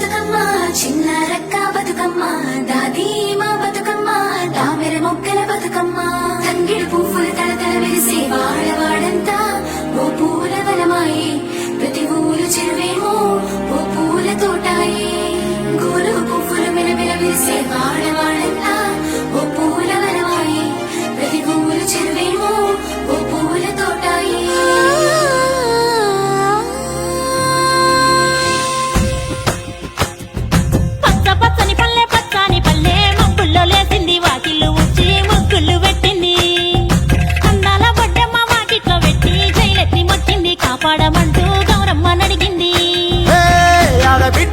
బతుకమ్మ చిన్న రక్క బతుకమ్మ దాది మా బతుకమ్మ తామెర మొక్కల బతుకమ్మ. తంగిడి పువ్వులు తలతల మెరిసే వాడవాడంతా ఓ పూల వనమాయి. ప్రతి ఊరు చెరువేమో ఓ పూల తోటాయి. గోరు పువ్వులు మిలమిల మెరిసే వాడవాడంతా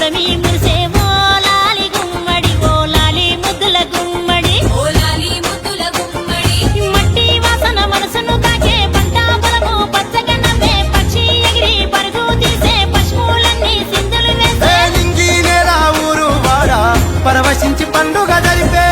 గుర్రమీ మురిసే ఓలాలి గుమ్మడి ఓలాలి ముద్దుల గుమ్మడి. ఓలాలి ముద్దుల గుమ్మడి. మట్టి వాసన మనసును తాకే పండుగ జరిపే.